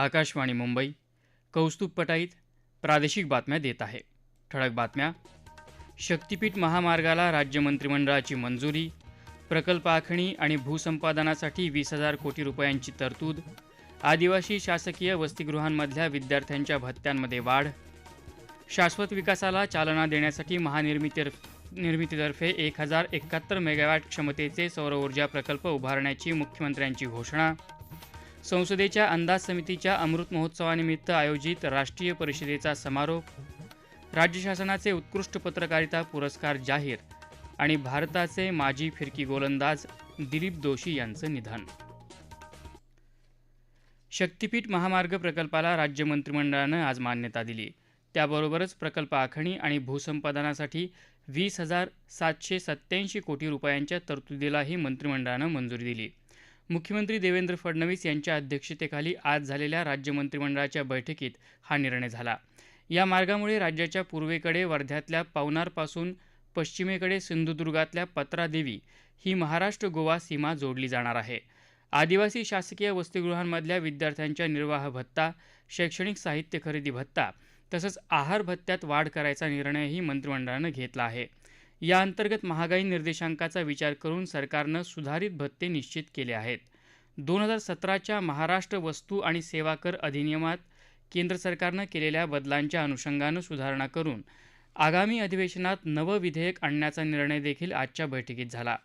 आकाशवाणी मुंबई कौस्तुभ पटाईत प्रादेशिक बातम्या देत आहे. ठळक बातम्या. शक्तीपीठ महामार्गाला राज्य मंत्रिमंडळाची मंजुरी. प्रकल्प आखणी आणि भूसंपादनासाठी वीस हजार कोटी रुपयांची तरतूद. आदिवासी शासकीय वसतिगृहांमधल्या विद्यार्थ्यांच्या भत्त्यांमध्ये वाढ. शाश्वत विकासाला चालना देण्यासाठी महानिर्मिती निर्मितीतर्फे एक हजार एकाहत्तर मेगावॅट क्षमतेचे सौरऊर्जा प्रकल्प उभारण्याची मुख्यमंत्र्यांची घोषणा. संसदेच्या अंदाज समितीच्या अमृत महोत्सवानिमित्त आयोजित राष्ट्रीय परिषदेचा समारोप राज्य शासनाचे उत्कृष्ट पत्रकारिता पुरस्कार जाहीर आणि भारताचे माजी फिरकी गोलंदाज दिलीप दोशी यांचं निधन. शक्तीपीठ महामार्ग प्रकल्पाला राज्य मंत्रिमंडळानं आज मान्यता दिली. त्याबरोबरच प्रकल्प आखणी आणि भूसंपादनासाठी वीस हजार सातशे सत्याऐंशी कोटी रुपयांच्या तरतुदीलाही मंत्रिमंडळानं मंजुरी दिली. मुख्यमंत्री देवेंद्र फडणवीस यांच्या अध्यक्षतेखाली आज झालेल्या राज्य मंत्रिमंडळाच्या बैठकीत हा निर्णय झाला. या मार्गामुळे राज्याच्या पूर्वेकडे वर्ध्यातल्या पवनारपासून पश्चिमेकडे सिंधुदुर्गातल्या पत्रादेवी ही महाराष्ट्र गोवा सीमा जोडली जाणार आहे. आदिवासी शासकीय वसतिगृहांमधल्या विद्यार्थ्यांच्या निर्वाह भत्ता शैक्षणिक साहित्य खरेदी भत्ता तसंच आहार भत्त्यात वाढ करायचा निर्णयही मंत्रिमंडळानं घेतला आहे. या अंतर्गत महागाई निर्देशांकाचा विचार करून सरकारनं सुधारित भत्ते निश्चित केले आहेत. दोन हजार सतराच्या महाराष्ट्र वस्तू आणि सेवा कर अधिनियमात केंद्र सरकारनं केलेल्या बदलांच्या अनुषंगानं सुधारणा करून आगामी अधिवेशनात नवं विधेयक आणण्याचा निर्णय देखील आजच्या बैठकीत झाला.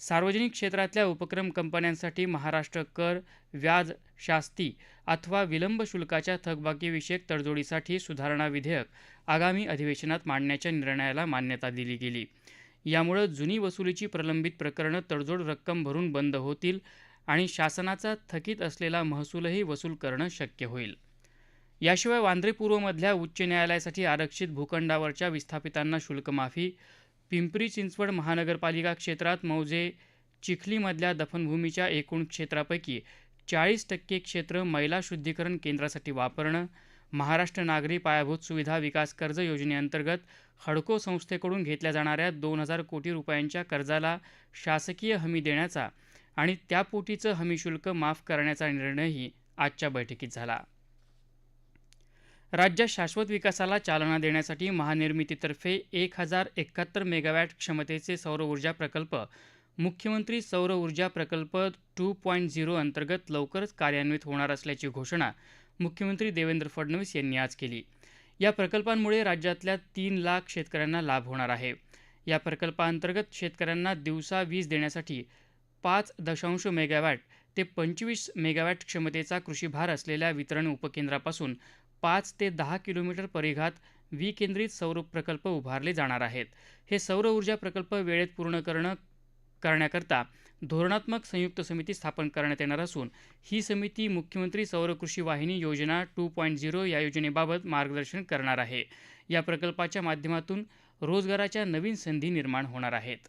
सार्वजनिक क्षेत्रातल्या उपक्रम कंपन्यांसाठी महाराष्ट्र कर व्याज शास्ती अथवा विलंब शुल्काच्या थकबाकीविषयक तडजोडीसाठी सुधारणा विधेयक आगामी अधिवेशनात मांडण्याच्या निर्णयाला मान्यता दिली गेली. यामुळं जुनी वसुलीची प्रलंबित प्रकरणं तडजोड रक्कम भरून बंद होतील आणि शासनाचा थकीत असलेला महसूलही वसूल करणं शक्य होईल. याशिवाय वांद्रे पूर्वमधल्या उच्च न्यायालयासाठी आरक्षित भूखंडावरच्या विस्थापितांना शुल्कमाफी पिंपरी चिंचवड महानगरपालिका क्षेत्रात मौजे चिखलीमधल्या दफनभूमीच्या एकूण क्षेत्रापैकी चाळीस टक्के क्षेत्र मैला शुद्धीकरण केंद्रासाठी वापरणं महाराष्ट्र नागरी पायाभूत सुविधा विकास कर्ज योजनेअंतर्गत हडको संस्थेकडून घेतल्या जाणाऱ्या दोन हजार कोटी रुपयांच्या कर्जाला शासकीय हमी देण्याचा आणि त्यापोटीचं हमी शुल्क माफ करण्याचा निर्णयही आजच्या बैठकीत झाला. राज्यात शाश्वत विकासाला चालना देण्यासाठी महानिर्मितीतर्फे एक हजार एकाहत्तर मेगावॅट क्षमतेचे सौर ऊर्जा प्रकल्प मुख्यमंत्री सौर ऊर्जा प्रकल्प टू पॉईंट झिरो अंतर्गत लवकरच कार्यान्वित होणार असल्याची घोषणा मुख्यमंत्री देवेंद्र फडणवीस यांनी आज केली. या प्रकल्पांमुळे राज्यातल्या तीन लाख शेतकऱ्यांना लाभ होणार आहे. या प्रकल्पाअंतर्गत शेतकऱ्यांना दिवसा वीज देण्यासाठी पाच दशांश मेगावॅट ते पंचवीस मेगावॅट क्षमतेचा कृषीभार असलेल्या वितरण उपकेंद्रापासून पाच ते दहा किलोमीटर परिघात विकेंद्रित सौर प्रकल्प उभारले जाणार आहेत. हे सौर ऊर्जा प्रकल्प वेळेत पूर्ण करणं करण्याकरता धोरणात्मक संयुक्त समिती स्थापन करण्यात येणार असून ही समिती मुख्यमंत्री सौर कृषी वाहिनी योजना टू पॉईंट झिरो या योजनेबाबत मार्गदर्शन करणार आहे. या प्रकल्पाच्या माध्यमातून रोजगाराच्या नवीन संधी निर्माण होणार आहेत.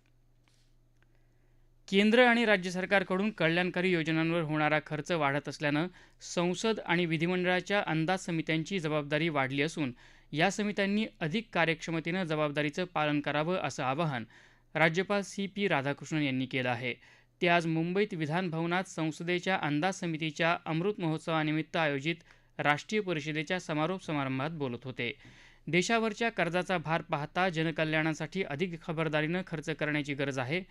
केंद्र आणि राज्य सरकारकडून कल्याणकारी योजनांवर होणारा खर्च वाढत असल्यानं संसद आणि विधिमंडळाच्या अंदाज समित्यांची जबाबदारी वाढली असून या समित्यांनी अधिक कार्यक्षमतेनं जबाबदारीचं पालन करावं असं आवाहन राज्यपाल सी पी राधाकृष्णन यांनी केलं आहे. ते आज मुंबईत विधानभवनात संसदेच्या अंदाज समितीच्या अमृत महोत्सवानिमित्त आयोजित राष्ट्रीय परिषदेच्या समारोप समारंभात बोलत होते. देशावरच्या कर्जाचा भार पाहता जनकल्याणासाठी अधिक खबरदारीनं खर्च करण्याची गरज आहे.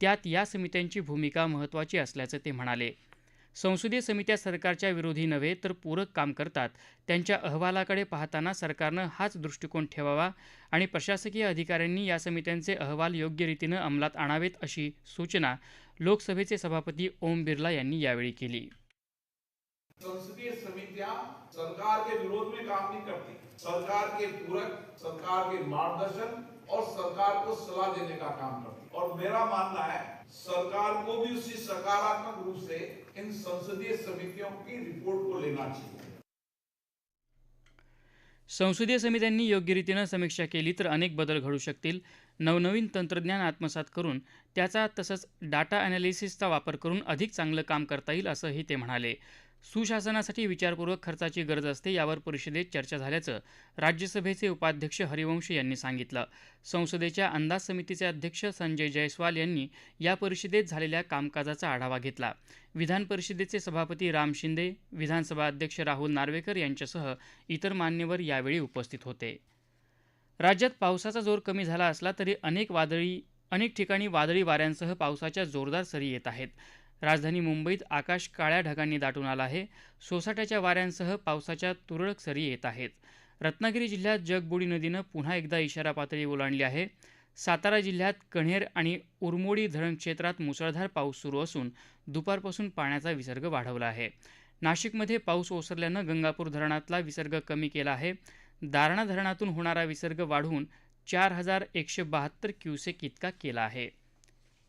त्यात या समित्यांची भूमिका महत्त्वाची असल्याचं ते म्हणाले. संसदीय समित्या सरकारच्या विरोधी नव्हे तर पूरक काम करतात. त्यांच्या अहवालाकडे पाहताना सरकारनं हाच दृष्टिकोन ठेवावा आणि प्रशासकीय अधिकाऱ्यांनी या समित्यांचे अहवाल योग्य रीतीनं अंमलात आणावेत अशी सूचना लोकसभेचे सभापती ओम बिर्ला यांनी यावेळी केली. संसदीय समितियां सरकार के विरोध में काम नहीं करती. सरकार के पूरक सरकार के मार्गदर्शन और सरकार को सलाह देने का काम करती और मेरा मानना है सरकार को भी उसी सकारात्मक रूप से इन संसदीय समितियों की रिपोर्ट को लेना चाहिए। संसदीय समित्यांनी योग्य रीतीनं समीक्षा केली तर अनेक बदल घडू शकतील. नवनवीन तंत्रज्ञान आत्मसात करून त्याचा तसंच डाटा ॲनालिसिसचा वापर करून अधिक चांगलं काम करता येईल असंही ते म्हणाले. सुशासनासाठी विचारपूर्वक खर्चाची गरज असते यावर परिषदेत चर्चा झाल्याचं राज्यसभेचे उपाध्यक्ष हरिवंश यांनी सांगितलं. संसदेच्या अंदाज समितीचे अध्यक्ष संजय जयस्वाल यांनी या परिषदेत झालेल्या कामकाजाचा आढावा घेतला. विधान परिषदेचे सभापती राम शिंदे विधानसभा अध्यक्ष राहुल नार्वेकर यांच्यासह इतर मान्यवर यावेळी उपस्थित होते. राज्यात पावसाचा जोर कमी झाला असला तरी अनेक वादळी अनेक ठिकाणी वादळी वाऱ्यांसह पावसाच्या जोरदार सरी येत आहेत. राजधानी मुंबईत आकाश काळ्या ढगांनी दाटून आलं आहे. सोसाट्याच्या वाऱ्यांसह पावसाच्या तुरळक सरी येत आहेत. रत्नागिरी जिल्ह्यात जगबुडी नदीनं पुन्हा एकदा इशारा पातळी ओलांडली आहे. सातारा जिल्ह्यात कण्हेर आणि उरमोडी धरण क्षेत्रात मुसळधार पाऊस सुरू असून दुपारपासून पाण्याचा विसर्ग वाढवला आहे. नाशिकमध्ये पाऊस ओसरल्यानं गंगापूर धरणातला विसर्ग कमी केला आहे. दारणा धरणातून होणारा विसर्ग वाढवून चार हजार एकशे बहात्तर क्युसेक इतका केला आहे.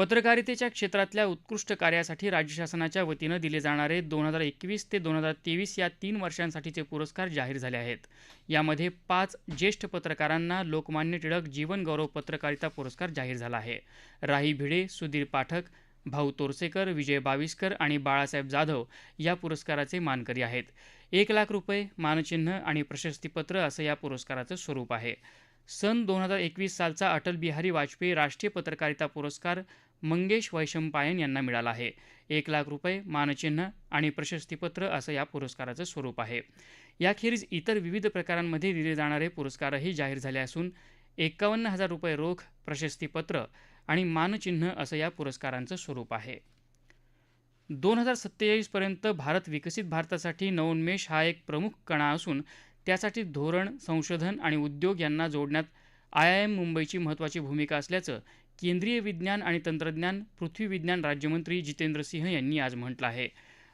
पत्रकारितेच्या क्षेत्रातल्या उत्कृष्ट कार्यासाठी राज्य शासनाच्या वतीनं दिले जाणारे दोन हजार एकवीस ते दोन हजार तेवीस या तीन वर्षांसाठीचे पुरस्कार जाहीर झाले आहेत. यामध्ये पाच ज्येष्ठ पत्रकारांना लोकमान्य टिळक जीवनगौरव पत्रकारिता पुरस्कार जाहीर झाला आहे. राही भिडे सुधीर पाठक भाऊ तोरसेकर विजय बाविस्कर आणि बाळासाहेब जाधव या पुरस्काराचे मानकरी आहेत. एक लाख रुपये मानचिन्ह आणि प्रशस्तीपत्र असं या पुरस्काराचं स्वरूप आहे. सन दोन हजार एकवीस सालचा अटल बिहारी वाजपेयी राष्ट्रीय पत्रकारिता पुरस्कार मंगेश वैशंपायन यांना मिळाला आहे. एक लाख रुपये मानचिन्ह आणि प्रशस्तीपत्र असं या पुरस्काराचं स्वरूप आहे. याखेरीज इतर विविध प्रकारांमध्ये दिले जाणारे पुरस्कारही जाहीर झाले असून एकावन्न हजार रुपये रोख प्रशस्तीपत्र आणि मानचिन्ह असं या पुरस्कारांचं स्वरूप आहे. दोन हजार सत्तेचाळीसपर्यंत भारत विकसित भारतासाठी नवोन्मेष हा एक प्रमुख कणा असून त्यासाठी धोरण संशोधन आणि उद्योग यांना जोडण्यात आय आय एम मुंबईची महत्त्वाची भूमिका असल्याचं केंद्रीय विज्ञान आणि तंत्रज्ञान पृथ्वी विज्ञान राज्यमंत्री जितेंद्र सिंह यांनी आज म्हटलं आहे.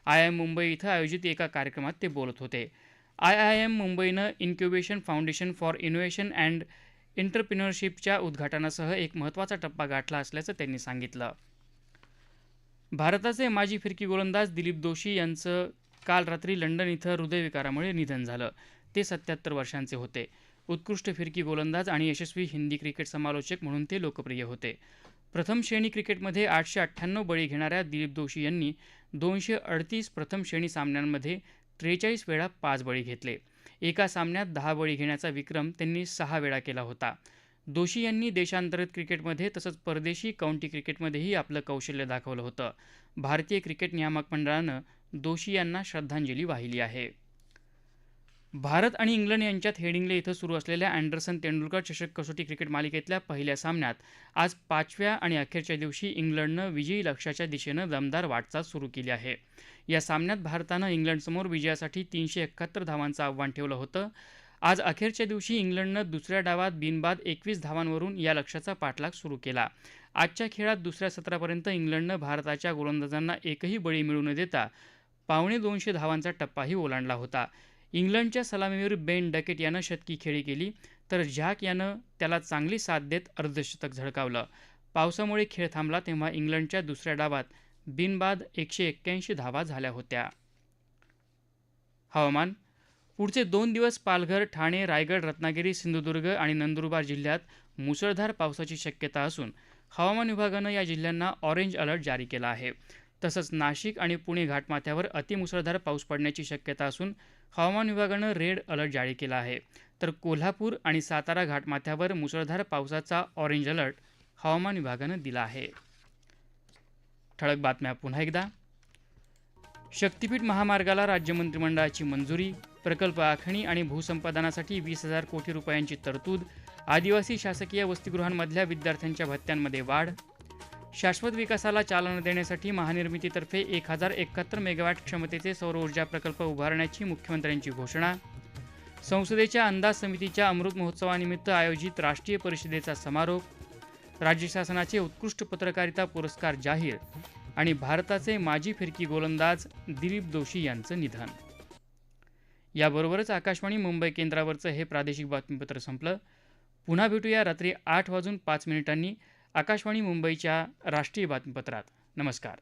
आय आय एम मुंबई इथं आयोजित एका कार्यक्रमात ते बोलत होते. आय आय एम मुंबईनं incubation foundation for innovation and एंटरप्रिनरशिपच्या उद्घाटनासह एक महत्त्वाचा टप्पा गाठला असल्याचं त्यांनी सांगितलं. भारताचे माजी फिरकी गोलंदाज दिलीप दोशी यांचं काल रात्री लंडन इथं हृदयविकारामुळे निधन झालं. ते सत्याहत्तर वर्षांचे होते. उत्कृष्ट फिरकी गोलंदाज आणि यशस्वी हिंदी क्रिकेट समालोचक म्हणून ते लोकप्रिय होते. प्रथम श्रेणी क्रिकेटमध्ये आठशे अठ्ठ्याण्णव बळी घेणाऱ्या दिलीप जोशी यांनी दोनशे अडतीस प्रथम श्रेणी सामन्यांमध्ये त्रेचाळीस वेळा पाच बळी घेतले. एका सामन्यात दहा बळी घेण्याचा विक्रम त्यांनी सहा वेळा केला होता. दोषी यांनी देशांतर्गत क्रिकेटमध्ये तसंच परदेशी काउंटी क्रिकेटमध्येही आपलं कौशल्य दाखवलं होतं. भारतीय क्रिकेट नियामक मंडळानं दोषी यांना श्रद्धांजली वाहिली आहे. भारत आणि इंग्लंड यांच्यात हेडिंग्ले इथं सुरू असलेल्या अँडरसन तेंडुलकर चषक कसोटी क्रिकेट मालिकेतल्या पहिल्या सामन्यात आज पाचव्या आणि अखेरच्या दिवशी इंग्लंडनं विजयी लक्ष्याच्या दिशेनं दमदार वाटचाल सुरू केली आहे. या सामन्यात भारतानं इंग्लंडसमोर विजयासाठी तीनशे एकाहत्तर धावांचं आव्हान ठेवलं होतं. आज अखेरच्या दिवशी इंग्लंडनं दुसऱ्या डावात बिनबाद एकवीस धावांवरून या लक्ष्याचा पाठलाग सुरू केला. आजच्या खेळात दुसऱ्या सत्रापर्यंत इंग्लंडनं भारताच्या गोलंदाजांना एकही बळी मिळू न देता पावणे दोनशे धावांचा टप्पाही ओलांडला होता. इंग्लंडच्या सलामीवर बेन डकेट यानं शतकी खेळी केली तर झॅक यानं त्याला चांगली साथ देत अर्धशतक झळकावलं. पावसामुळे खेळ थांबला तेव्हा इंग्लंडच्या दुसऱ्या डावात बिनबाद एकशे एक्क्याऐंशी धावा झाल्या होत्या. हवामान. पुढचे दोन दिवस पालघर ठाणे रायगड रत्नागिरी सिंधुदुर्ग आणि नंदुरबार जिल्ह्यात मुसळधार पावसाची शक्यता असून हवामान विभागानं या जिल्ह्यांना ऑरेंज अलर्ट जारी केला आहे. तसंच नाशिक आणि पुणे घाटमाथ्यावर अतिमुसळधार पाऊस पडण्याची शक्यता असून हवामान विभागानं रेड अलर्ट जारी केला आहे. तर कोल्हापूर आणि सातारा घाटमाथ्यावर मुसळधार पावसाचा ऑरेंज अलर्ट हवामान विभागानं दिला आहे. ठळक बातम्या पुन्हा एकदा. शक्तीपीठ महामार्गाला राज्य मंत्रिमंडळाची मंजुरी प्रकल्प आखणी आणि भूसंपादनासाठी वीस हजार कोटी रुपयांची तरतूद आदिवासी शासकीय वसतिगृहांमधल्या विद्यार्थ्यांच्या भत्त्यांमध्ये वाढ शाश्वत विकासाला चालना देण्यासाठी महानिर्मितीतर्फे एक हजार एकाहत्तर मेगावॅट क्षमतेचे सौर ऊर्जा प्रकल्प उभारण्याची मुख्यमंत्र्यांची घोषणा. संसदेच्या अंदाज समितीच्या अमृत महोत्सवानिमित्त आयोजित राष्ट्रीय परिषदेचा समारोप. राज्य शासनाचे उत्कृष्ट पत्रकारिता पुरस्कार जाहीर आणि भारताचे माजी फिरकी गोलंदाज दिलीप जोशी यांचं निधन. याबरोबरच आकाशवाणी मुंबई केंद्रावरचं हे प्रादेशिक बातमीपत्र संपलं. पुन्हा भेटूया रात्री आठ वाजून पाच मिनिटांनी. आकाशवाणी मुंबईच्या राष्ट्रीय बातमीपत्रात. नमस्कार.